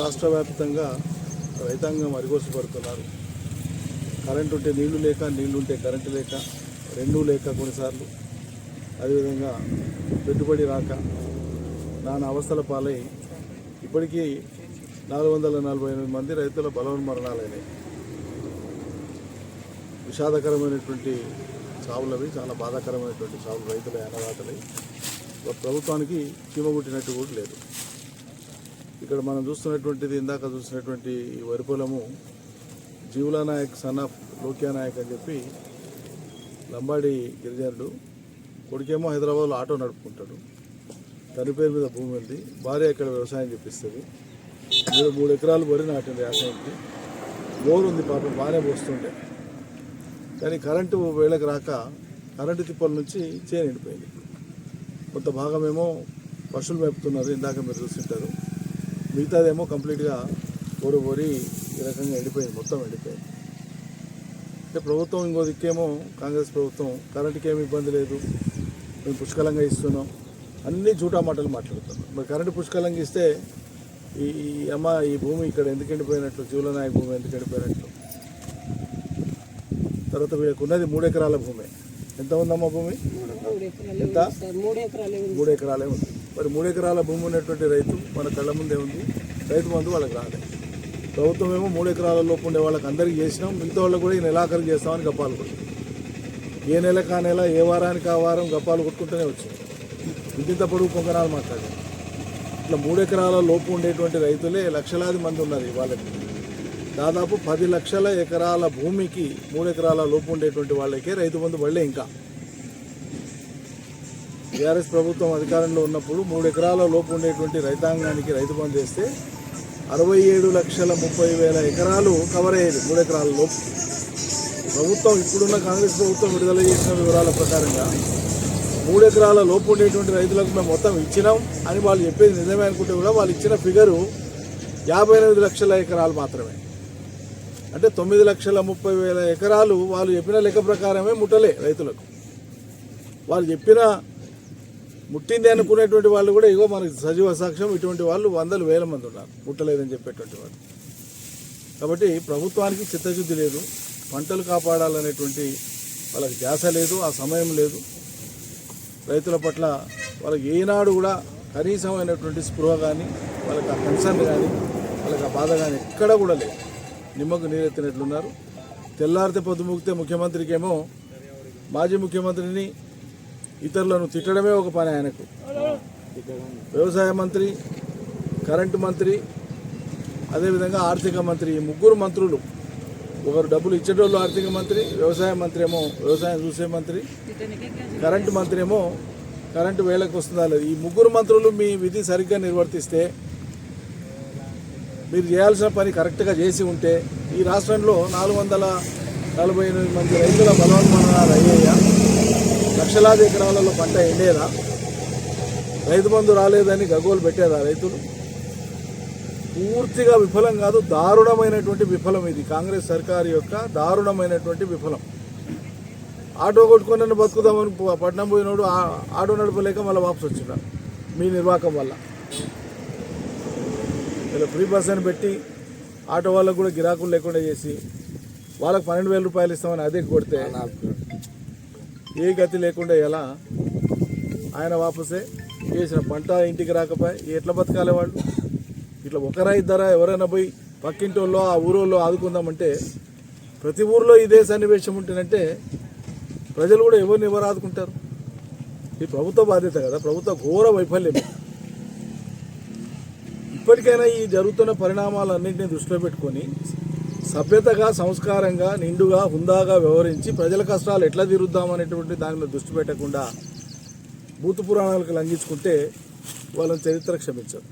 రాష్ట్ర వ్యాప్తంగా రైతాంగం అరిగోసిపడుతున్నారు. కరెంటు ఉంటే నీళ్ళు లేక నీళ్ళు ఉంటే కరెంటు లేక రెండూ లేక కొన్నిసార్లు. అదేవిధంగా పెట్టుబడి రాక నానా అవస్థల పాలై ఇప్పటికీ నాలుగు వందల నలభై ఎనిమిది మంది రైతుల బలవన్ బలవన్మరణాలైనాయి. విషాదకరమైనటువంటి చావులవి చాలా బాధాకరమైనటువంటి చావులు రైతుల అనవాతలై ప్రభుత్వానికి చీమగుట్టినట్టు కూడా లేదు. ఇక్కడ మనం చూస్తున్నటువంటిది ఇందాక చూసినటువంటి వరి పొలము జీవుల నాయక్ సన్ ఆఫ్ లోక్యా నాయక్ అని చెప్పి లంబాడి గిరిజనుడు కొడుకేమో హైదరాబాద్లో ఆటో నడుపుకుంటాడు. తన పేరు మీద భూమి ఉంది. భార్య ఇక్కడ వ్యవసాయం చేపిస్తుంది. మీరు మూడు ఎకరాలు వరి నాటింది వ్యవసాయంకి బోర్ ఉంది పాపం బాగానే పోస్తుండే. కానీ కరెంటు వేళకు రాక కరెంటు తిప్పల నుంచి చేను ఎండిపోయింది కొంత భాగమేమో పశువులు మేపుతున్నారు ఇందాక మీరు చూస్తుంటారు. మిగతాదేమో కంప్లీట్గా బోరు బోరి ఈ రకంగా ఎండిపోయింది మొత్తం ఎండిపోయింది. అంటే ప్రభుత్వం ఇంకో దిక్కేమో కాంగ్రెస్ ప్రభుత్వం కరెంటుకి ఏమి ఇబ్బంది లేదు మేము పుష్కలంగా ఇస్తున్నాం అన్ని జూటా మాటలు మాట్లాడుతున్నాం. మరి కరెంటు పుష్కలంగా ఇస్తే ఈ ఈ అమ్మ ఈ భూమి ఇక్కడ ఎందుకు ఎండిపోయినట్లు జీవులనాయక భూమి ఎందుకు ఎండిపోయినట్లు? తర్వాత వీళ్ళకు ఉన్నది మూడు ఎకరాల భూమి. ఎంత ఉందమ్మా భూమి? ఎంత? మూడు ఎకరాలే ఉంది. మరి మూడు ఎకరాల భూమి ఉన్నటువంటి రైతు మన కళ్ళ ముందే ఉంది. రైతు మందు వాళ్ళకి రాలేదు ప్రభుత్వం ఏమో మూడు ఎకరాల లోపు ఉండే వాళ్ళకి అందరికీ చేసినాం. మిగతా వాళ్ళకి కూడా ఈ నెలాఖరు చేస్తామని గప్పాలు కొట్టింది. ఏ నెల కా నెల ఏ వారానికి ఆ వారం గప్పాలు కొట్టుకుంటూనే వచ్చింది. ఇంత పొడుగు పొంగనాలు మాట్లాడారు. ఇట్లా మూడు ఎకరాల లోపు ఉండేటువంటి రైతులే లక్షలాది మంది ఉన్నారు వాళ్ళకి దాదాపు పది లక్షల ఎకరాల భూమికి మూడు ఎకరాల లోపు ఉండేటువంటి వాళ్ళకే రైతు బంధు పడలే ఇంకా. టీఆర్ఎస్ ప్రభుత్వం అధికారంలో ఉన్నప్పుడు మూడు ఎకరాల లోపు ఉండేటువంటి రైతాంగానికి రైతు బంధు చేస్తే అరవై ఏడు లక్షల ముప్పై వేల ఎకరాలు కవర్ అయ్యేది మూడు ఎకరాల లోపు. ప్రభుత్వం ఇప్పుడున్న కాంగ్రెస్ ప్రభుత్వం విడుదల చేసిన వివరాల ప్రకారంగా మూడు ఎకరాల లోపు ఉండేటువంటి రైతులకు మేము మొత్తం ఇచ్చినాం అని వాళ్ళు చెప్పేది నిజమే అనుకుంటే కూడా వాళ్ళు ఇచ్చిన ఫిగరు యాభై ఎనిమిది లక్షల ఎకరాలు మాత్రమే. అంటే తొమ్మిది లక్షల ముప్పై వేల ఎకరాలు వాళ్ళు చెప్పిన లెక్క ప్రకారమే ముట్టలే రైతులకు. వాళ్ళు చెప్పిన ముట్టింది అనుకునేటువంటి వాళ్ళు కూడా ఇగో మనకి సజీవ సాక్ష్యం ఇటువంటి వాళ్ళు వందలు వేల మంది ఉన్నారు. ముట్టలేదని చెప్పేటువంటి వాళ్ళు. కాబట్టి ప్రభుత్వానికి చిత్తశుద్ధి లేదు. పంటలు కాపాడాలనేటువంటి వాళ్ళకి ధ్యాస లేదు ఆ సమయం లేదు. రైతుల పట్ల వాళ్ళకి ఏనాడు కూడా కనీసమైనటువంటి స్పృహ కానీ వాళ్ళకి ఆ కన్సర్న్ కానీ వాళ్ళకి ఆ బాధ కానీ ఎక్కడ కూడా లేదు. నిమ్మకు నీరెత్తినట్లున్నారు. తెల్లారితే పొద్దుముగితే ముఖ్యమంత్రికేమో మాజీ ముఖ్యమంత్రిని ఇతరులను తిట్టడమే ఒక పని ఆయనకు. వ్యవసాయ మంత్రి కరెంటు మంత్రి అదేవిధంగా ఆర్థిక మంత్రి ఈ ముగ్గురు మంత్రులు. ఒకరు డబ్బులు ఇచ్చేటోళ్ళు ఆర్థిక మంత్రి వ్యవసాయ మంత్రి ఏమో వ్యవసాయం చూసే మంత్రి కరెంటు మంత్రి ఏమో కరెంటు వేలకు వస్తుందా లేదు? ఈ ముగ్గురు మంత్రులు మీ విధి సరిగ్గా నిర్వర్తిస్తే మీరు చేయాల్సిన పని కరెక్ట్గా చేసి ఉంటే ఈ రాష్ట్రంలో నాలుగు వందల నలభై ఎనిమిది మంది రైతుల బలవన్మరణాలు అయ్యాయా? లక్షలాది ఎకరాలలో పంట ఎండేదా రైతు బంధు రాలేదని గగోలు పెట్టేదా రైతులు? పూర్తిగా విఫలం కాదు దారుణమైనటువంటి విఫలం ఇది. కాంగ్రెస్ సర్కారు యొక్క దారుణమైనటువంటి విఫలం. ఆటో కొట్టుకొని బతుకుదామని పట్నం పోయినోడు ఆటో నడపలేక మళ్ళీ వాపసు వచ్చినా మీ నిర్వాహకం వల్ల. ఇలా ఫ్రీ బస్ అని పెట్టి ఆటో వాళ్ళకు కూడా గిరాకులు లేకుండా చేసి వాళ్ళకి పన్నెండు వేల రూపాయలు ఇస్తామని అదే కొడితే ఏ గతి లేకుండా ఎలా ఆయన వాపసే చేసిన పంట ఇంటికి రాకపోయి ఎట్లా బతకాలి వాళ్ళు? ఇట్లా ఒకరా ఇద్దరా ఎవరైనా పోయి పక్కింటి వాళ్ళు ఆ ఊరోళ్ళు ఆదుకుందామంటే ప్రతి ఊర్లో ఇదే సన్నివేశం ఉంటేనంటే ప్రజలు కూడా ఎవరిని ఎవరు ఆదుకుంటారు? ఈ ప్రభుత్వ బాధ్యత కదా ప్రభుత్వ ఘోర వైఫల్యం ఇప్పటికైనా ఈ జరుగుతున్న పరిణామాలన్నింటినీ దృష్టిలో పెట్టుకొని సభ్యతగా సంస్కారంగా నిండుగా హుందాగా వ్యవహరించి ప్రజల కష్టాలు ఎట్లా తీరుద్దామనేటువంటి దాని మీద దృష్టి పెట్టకుండా భూత పురాణాలకు లంఘించుకుంటే వాళ్ళని చరిత్ర క్షమించదు.